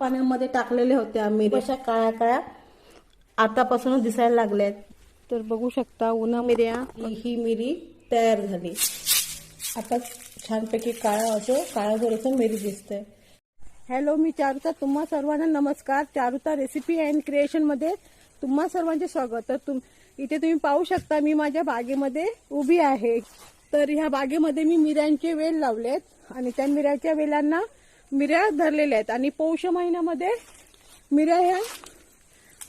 पाण्यामध्ये टाकलेले होत्या आम्ही. अशा काळ्या काळ्या आतापासूनच दिसायला लागल्यात. तर बघू शकता उन्हा मिऱ्या ही मिरी तयार झाली. आता छानपैकी काळा असो काळा थोडंसं मिरी दिसतंय. हॅलो मी चारुता. तुम्हा सर्वांना नमस्कार. चारुता रेसिपी अँड क्रिएशनमध्ये तुम्हा सर्वांचे स्वागत. तर तुम इथे तुम्ही पाहू शकता मी माझ्या बागेमध्ये उभी आहे. तर ह्या बागेमध्ये मी मिऱ्यांचे वेल लावलेत आणि त्या मिऱ्याच्या वेलांना मिऱ्या धरलेल्या आहेत. आणि पौष महिन्यामध्ये मिऱ्या ह्या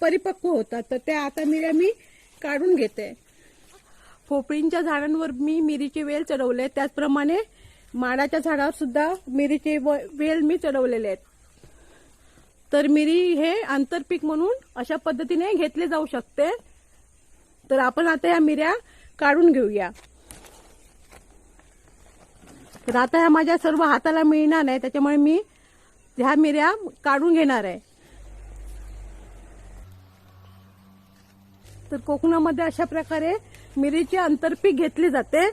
परिपक्व होतात. तर त्या आता मिऱ्या मी काढून घेते. पोपळींच्या झाडांवर मी मिरीचे वेल चढवले त्याचप्रमाणे माडाच्या झाडावर सुद्धा मिरीचे व- वेल मी चढवलेले आहेत. तर मिरी हे आंतरपीक म्हणून अशा पद्धतीने घेतले जाऊ शकते. तर आपण आता या मिऱ्या काढून घेऊया. तर आता ह्या माझ्या सर्व हाताला मिळणार नाही त्याच्यामुळे मी ह्या मिऱ्या काढून घेणार आहे. तर कोकणामध्ये अशा प्रकारे मिरीचे आंतरपीक घेतले जाते.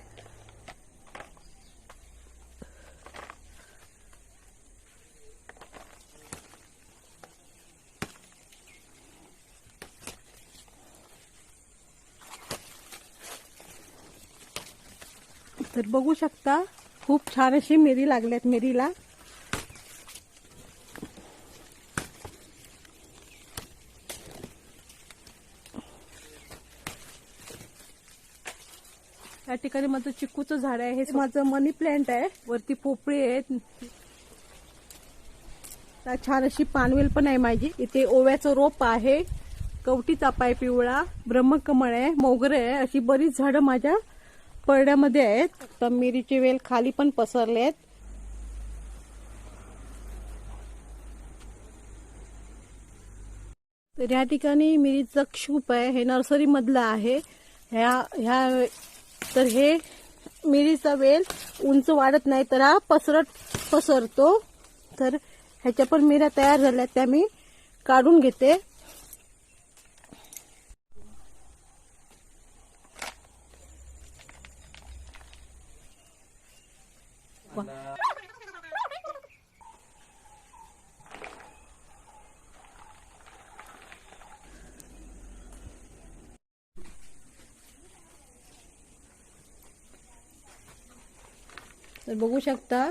तर बघू शकता खूप छान अशी मिरी लागल्यात मिरीला. या ठिकाणी माझं चिकूचं झाड आहे. हे माझं मनी प्लांट आहे. वरती पोपळी आहेत. छान अशी पानवेल पण आहे माझी. इथे ओव्याचं रोप आहे. कवटी चापा आहे पिवळा. ब्रह्मकमळ आहे. मोगरे आहे. अशी बरीच झाडं माझ्या परड्यामध्ये आहेत. तर मिरीचे वेल खाली पण पसरले आहेत तर या ठिकाणी मिरीचं क्षूप आहे. हे नर्सरी मधलं आहे. ह्या ह्या तर हे मिरीचा वेल उंच वाढत नाही तर हा पसरत पसरतो. तर ह्याच्या पण मिऱ्या तयार झाल्या त्या मी काढून घेते. तर बघू शकता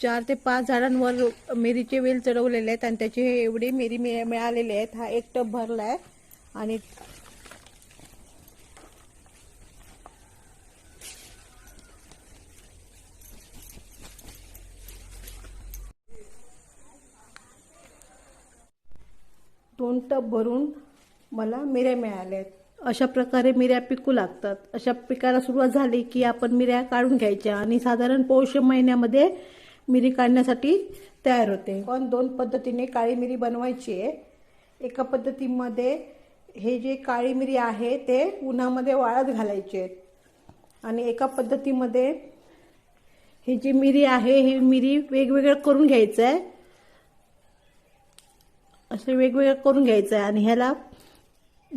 चार ते पाच झाडांवर मिरीचे वेल चढवलेले आहेत आणि त्याचे एवढे मिरी मिळ- मिळालेले आहेत. हा एक टप आहे आणि दोन टप भरून मला मिऱ्या मिळाल्या आहेत. अशा प्रकारे मिऱ्या पिकू लागतात. अशा पिकाला सुरुवात झाली की आपण मिऱ्या काढून घ्यायच्या आणि साधारण पौष महिन्यामध्ये मिरी काढण्यासाठी तयार होते. पण दोन पद्धतीने काळी मिरी बनवायची आहे. एका पद्धतीमध्ये हे जे काळी मिरी आहे ते उन्हामध्ये वाळत घालायचे आहेत. आणि एका पद्धतीमध्ये ही जी मिरी आहे हे मिरी वेगवेगळं करून घ्यायचं आहे असे वेगवेगळं करून घ्यायचं आहे आणि ह्याला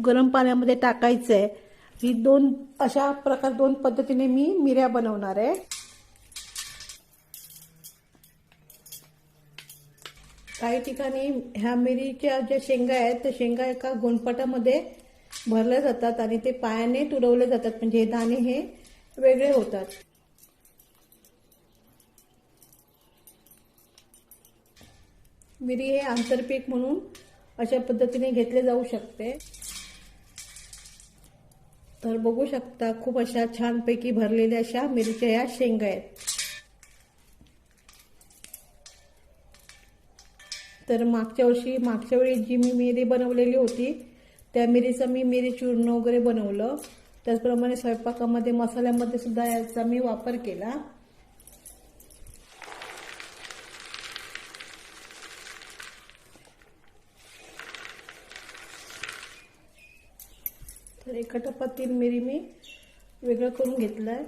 गरम पाण्यामध्ये टाकायचं आहे ही दोन अशा प्रकार दोन पद्धतीने मी मिऱ्या बनवणार आहे. काही ठिकाणी ह्या मिरीच्या ज्या शेंगा आहेत त्या शेंगा एका गोंडपाटामध्ये भरल्या जातात आणि ते पायाने तुडवले जातात. म्हणजे हे दाणे हे वेगळे होतात. मिरी हे आंतरपीक म्हणून अशा पद्धतीने घेतले जाऊ शकते. तर बघू शकता खूप अशा छानपैकी भरलेल्या अशा मिरीच्या या शेंगा आहेत. तर मागच्या वर्षी मागच्या वेळी जी मी मिरी बनवलेली होती त्या मिरीचं मी मिरी चूर्ण वगैरे बनवलं. त्याचप्रमाणे स्वयंपाकामध्ये मसाल्यामध्ये सुद्धा याचा मी वापर केला. तर एका टप्पा तीन मिरी मी वेगळं करून घेतलं आहे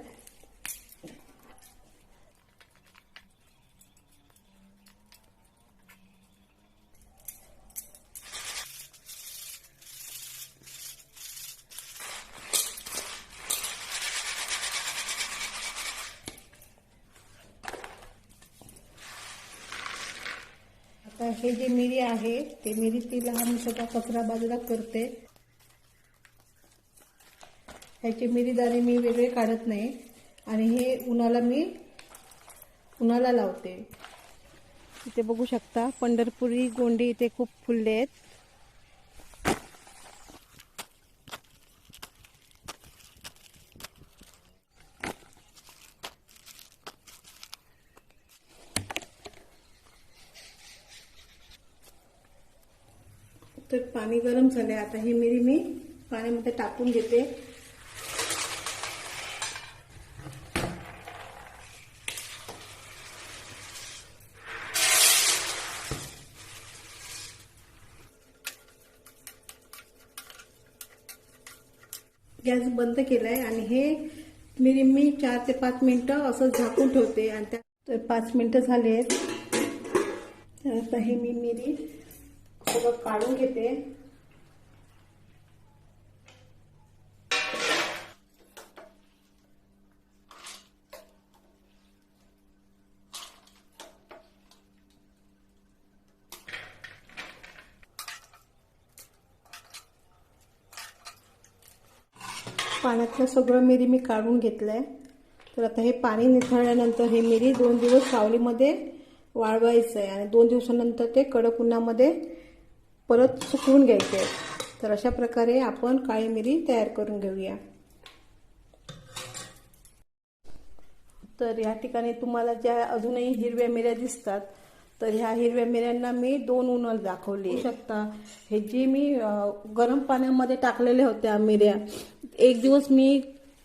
हे जे मिरी आहे ते मिरी ती लहान छोटा कचरा बाजूला करते. ह्याचे मिरी दाणे मी वेगळे काढत नाही. आणि हे उन्हाला मी उन्हाला लावते. इथे बघू शकता पंढरपुरी गोंडी इथे खूप फुलले आहेत. तर पाणी गरम झाले आता ही मिरी मी पाण्यामध्ये टाकून घेते. गॅस बंद केलाय आणि हे मी मी चार ते पाच मिनिटं असं झाकून ठेवते आणि त्या पाच मिनिटं झाले आहेत. आता हे मी मिरी सगळं काढून घेते. पाण्यातलं सगळं मिरी मी काढून घेतलं आहे तर आता हे पाणी निथळल्यानंतर हे मिरी दोन दिवस सावलीमध्ये वाळवायचं आहे आणि दोन दिवसानंतर ते कडक उन्हामध्ये परत सुकवून घ्यायचे आहे. तर अशा प्रकारे आपण काळी मिरी तयार करून घेऊया. तर ह्या ठिकाणी तुम्हाला ज्या अजूनही हिरव्या मिऱ्या दिसतात तर ह्या हिरव्या मिऱ्यांना मी दोन उन्हाळ दाखवली. शकता. हे जे मी गरम पाण्यामध्ये टाकलेल्या होत्या मिऱ्या एक दिवस मी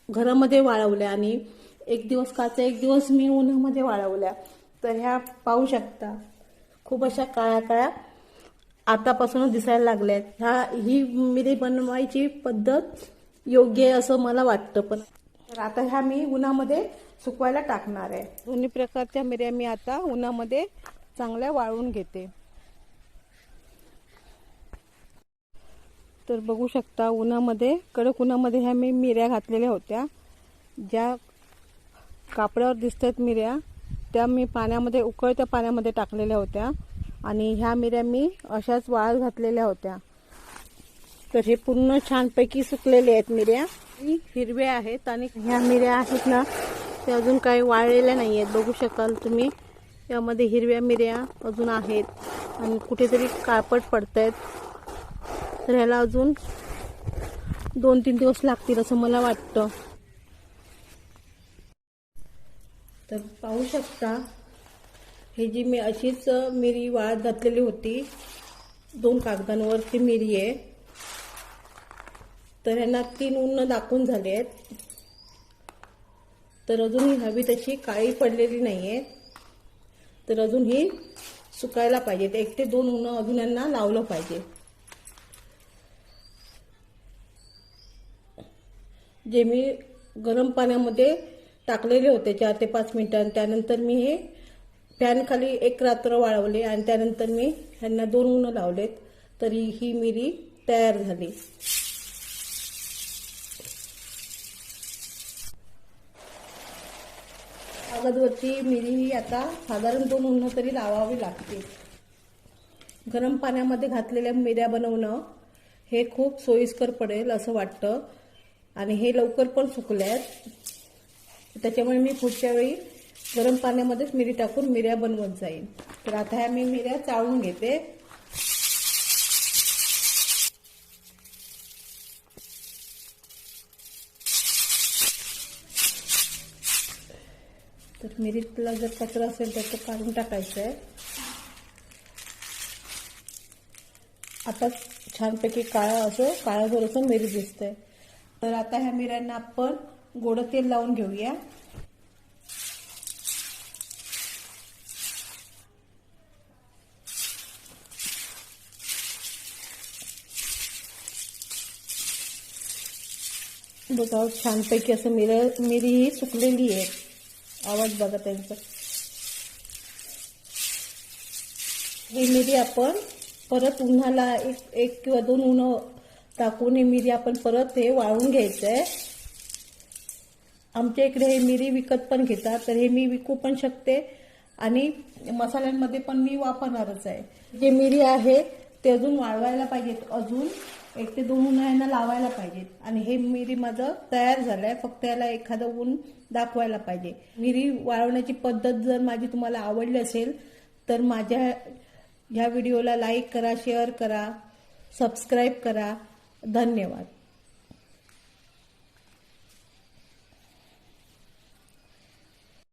घरामध्ये वाळवल्या आणि एक दिवस काचा एक दिवस मी उन्हामध्ये वाळवल्या. तर ह्या पाहू शकता खूप अशा काळ्या काळ्या आतापासूनच दिसायला लागल्यात. ह्या ही मिरी बनवायची पद्धत योग्य आहे असं मला वाटतं पण. तर आता ह्या मी उन्हामध्ये सुकवायला टाकणार आहे. दोन्ही प्रकारच्या मिऱ्या मी आता उन्हामध्ये चांगल्या वाळवून घेते. तर बघू शकता उन्हामध्ये कडक उन्हामध्ये ह्या मी मिऱ्या घातलेल्या होत्या. ज्या कापडावर आहेत मिऱ्या त्या मी पाण्यामध्ये उकळत्या पाण्यामध्ये टाकलेल्या होत्या. आणि ह्या मिऱ्या मी अशाच वाळत घातलेल्या होत्या. तर हे पूर्ण छानपैकी सुकलेले आहेत मिऱ्या. हिरव्या आहेत आणि ह्या मिऱ्या आहेत ना त्या अजून काही वाळलेल्या नाही आहेत बघू शकाल तुम्ही यामध्ये हिरव्या मिऱ्या अजून आहेत. आणि कुठेतरी काळपट पडत आहेत तर ह्याला अजून दोन तीन दिवस लागतील असं मला वाटतं. तर पाहू शकता हे जी मी अशीच मिरी वाळत घातलेली होती दोन कागदांवरची मिरी आहे. तर ह्यांना तीन उन्न दाखवून झाले आहेत. तर अजून ही हवी तशी काळी पडलेली नाही आहे तर अजून ही सुकायला पाहिजेत. एक ते दोन उन्ह अजून यांना लावलं पाहिजे. जे मी गरम पाण्यामध्ये टाकलेले होते चार ते पाच मिनिटं. त्यानंतर मी हे फॅनखाली एक रात्र वाळवले आणि त्यानंतर मी ह्यांना दोन उन्ह लावलेत. तरी ही मिरी तयार झाली. कागदवरची मिरी ही आता साधारण दोन उन्ह तरी लावावी लागते. गरम पाण्यामध्ये घातलेल्या मिऱ्या बनवणं हे खूप सोयीस्कर पडेल असं वाटतं. आणि हे लवकर पण सुकले आहेत त्याच्यामुळे मी पुढच्या वेळी गरम पाण्यामध्येच मिरी टाकून मिऱ्या बनवत जाईन. तर आता ह्या मी मिऱ्या चाळून घेते. तर मिरीतला जर कचरा असेल तर तो काढून टाकायचा आहे आता छानपैकी काळा असं काळाभर असं मिरी दिसतंय. तर आता ह्या मिऱ्यांना आपण गोड तेल लावून घेऊया. बघा छानपैकी असं मिर मिरी ही सुकलेली आहे. आवाज बघा त्यांचा. ही मिरी आपण परत उन्हाला एक एक किंवा दोन उन्ह टाकून ही मिरी आपण परत हे वाळून घ्यायचं आहे आमच्या इकडे हे मिरी विकत पण घेतात तर हे मी विकू पण शकते. आणि मसाल्यांमध्ये पण मी वापरणारच आहे. जे मिरी आहे ते अजून वाळवायला पाहिजेत. अजून एक ते दोन उन्हाळ्यांना लावायला पाहिजेत. आणि हे मिरी माझं तयार झालंय. फक्त याला एखादं ऊन दाखवायला पाहिजे. मिरी वाळवण्याची पद्धत जर माझी तुम्हाला आवडली असेल तर माझ्या ह्या व्हिडिओला लाईक करा शेअर करा सबस्क्राईब करा. धन्यवाद.